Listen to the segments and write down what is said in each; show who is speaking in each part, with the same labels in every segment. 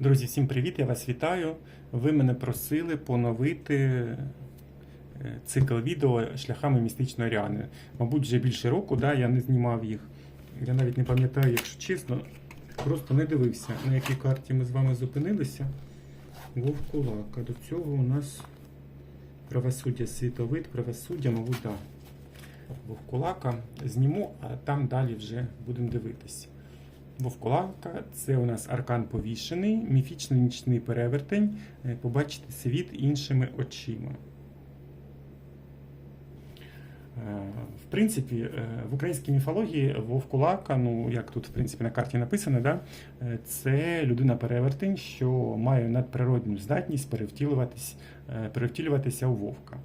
Speaker 1: Друзі, всім привіт! Я вас вітаю. Ви мене просили поновити е, цикл відео шляхами містичної Оріани. Мабуть, вже більше року да, я не знімав їх. Я навіть не пам'ятаю, якщо чесно, просто не дивився, на якій карті ми з вами зупинилися. Вовкулака. До цього у нас правосуддя світовид, правосуддя, мабуть, так. Вовкулака зніму, а там далі вже будемо дивитися. Вовкулака це у нас аркан повішений, міфічний нічний перевертень. Е, Побачити світ іншими очима. Е, В принципі, е, в українській міфології Вовкулака, ну як тут в принципі на карті написано, да, це людина-перевертень, що має надприродню здатність перевтілюватись, перевтілюватися у вовка.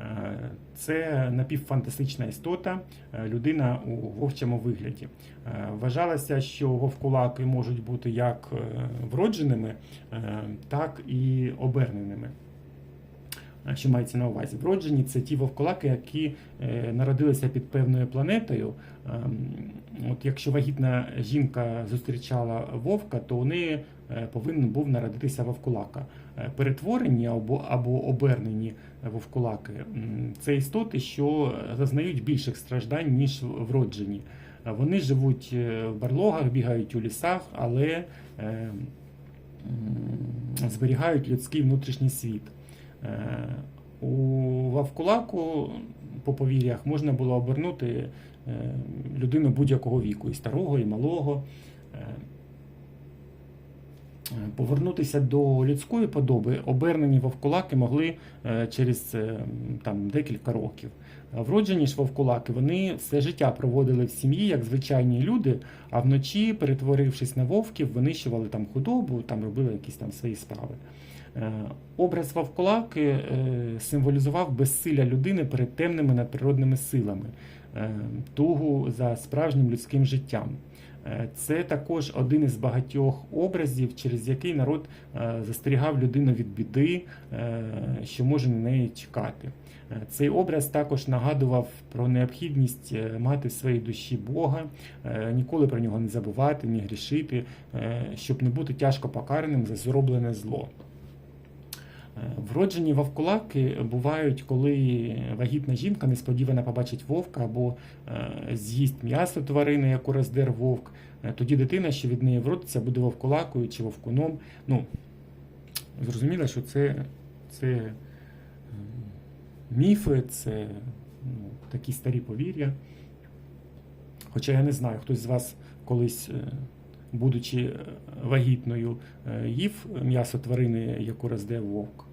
Speaker 1: Е, Це напівфантастична істота, е, людина у вовчому вигляді. Е, Вважалося, що вовкулаки можуть бути як вродженими, так і оберненими. Е, Що мається на увазі? Вроджені це ті вовкулаки, які е, народилися під певною планетою. Ем, От якщо вагітна жінка зустрічала вовка, то у неї е, повинен був народитися вовкулака. Перетворені або, або обернені вовкулаки це істоти, що зазнають більших страждань, ніж вроджені. Вони живуть в барлогах, бігають у лісах, але е, зберігають людський внутрішній світ. Е, У Вавкулаку, по повір'ях, можна було обернути е, людину будь-якого віку, і старого, і малого. Е, Повернутися до людської подоби обернені вовкулаки могли через там, декілька років. Вроджені ж вовкулаки вони все життя проводили в сім'ї як звичайні люди, а вночі, перетворившись на вовків, винищували там худобу, там робили якісь там свої справи. Е, Образ вовкулаки е, символізував безсилля людини перед темними надприродними силами, е, тугу за справжнім людським життям. Це також один із багатьох образів, через який народ застерігав людину від біди, що може на неї чекати. Цей образ також нагадував про необхідність мати в своїй душі Бога, ніколи про нього не забувати, не грішити, щоб не бути тяжко покараним за зроблене зло. Е, Вроджені вовкулаки бувають, коли вагітна жінка несподівано побачить вовка або е, з'їсть м'ясо тварини, яку роздер вовк. Е, Тоді дитина, що від неї вродиться, буде вовкулакою чи вовкуном. Ну, зрозуміло, що це, це міфи, це ну, такі старі повір'я. Хоча я не знаю, хтось з вас колись, будучи вагітною, їв м'ясо тварини, яку роздає вовк.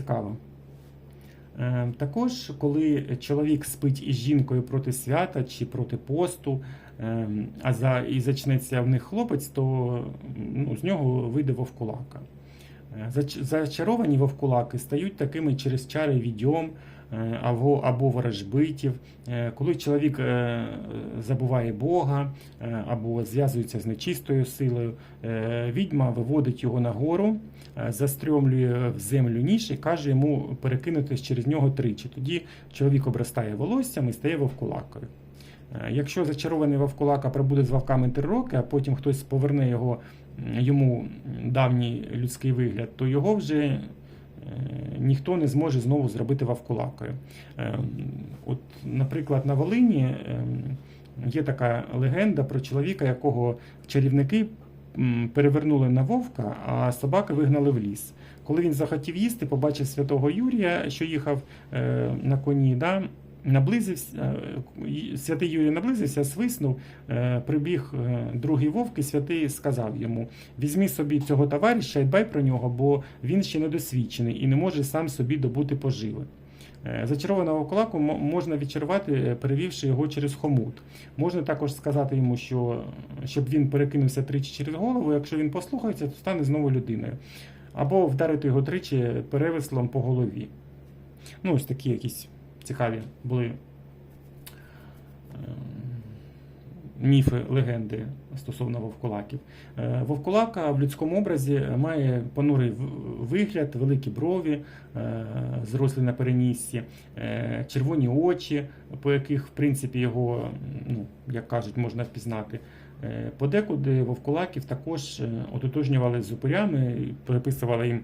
Speaker 1: Цікаво. Е, Також, коли чоловік спить із жінкою проти свята чи проти посту, е, а за, і зачнеться в них хлопець, то ну, з нього вийде вовкулака. Е, зач- Зачаровані вовкулаки стають такими через чари відьом або, або ворожбитів. Е, Коли чоловік е, забуває Бога е, або зв'язується з нечистою силою, е, відьма виводить його нагору, е, застрьомлює в землю ніж і каже йому перекинутись через нього тричі. Тоді чоловік обростає волоссям і стає вовкулакою. Е, Якщо зачарований вовкулака пробуде з вовками три роки, а потім хтось поверне його йому давній людський вигляд, то його вже е, ніхто не зможе знову зробити вовкулакою. Е, От, наприклад, на Волині е, є така легенда про чоловіка, якого чарівники перевернули на вовка, а собаки вигнали в ліс. Коли він захотів їсти, побачив святого Юрія, що їхав е, на коні. Да? Наблизився, е, святий Юрій наблизився, свиснув, е, прибіг е, другий вовк, і святий сказав йому: візьми собі цього товариша і дбай про нього, бо він ще недосвідчений і не може сам собі добути поживи. Зачарованого кулаку можна відчарувати, перевівши його через хомут. Можна також сказати йому, що щоб він перекинувся тричі через голову. Якщо він послухається, то стане знову людиною. Або вдарити його тричі перевеслом по голові. Ну, ось такі якісь цікаві були е, міфи, легенди стосовно вовкулаків. Е, Вовкулака в людському образі має понурий вигляд, великі брові, е, зрослі на переніссі, е, червоні очі, по яких, в принципі, його, ну, як кажуть, можна впізнати. Подекуди вовкулаків також ототожнювали з упирями, приписували їм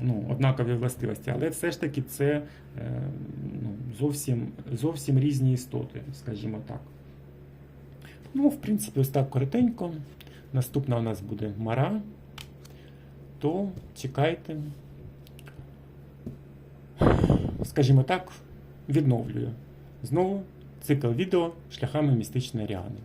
Speaker 1: ну, однакові властивості, але все ж таки це е, ну, зовсім, зовсім різні істоти, скажімо так. Ну, в принципі, ось так коротенько. Наступна у нас буде мара. То чекайте. Скажімо так, відновлюю. Знову цикл відео шляхами містичної Ріани.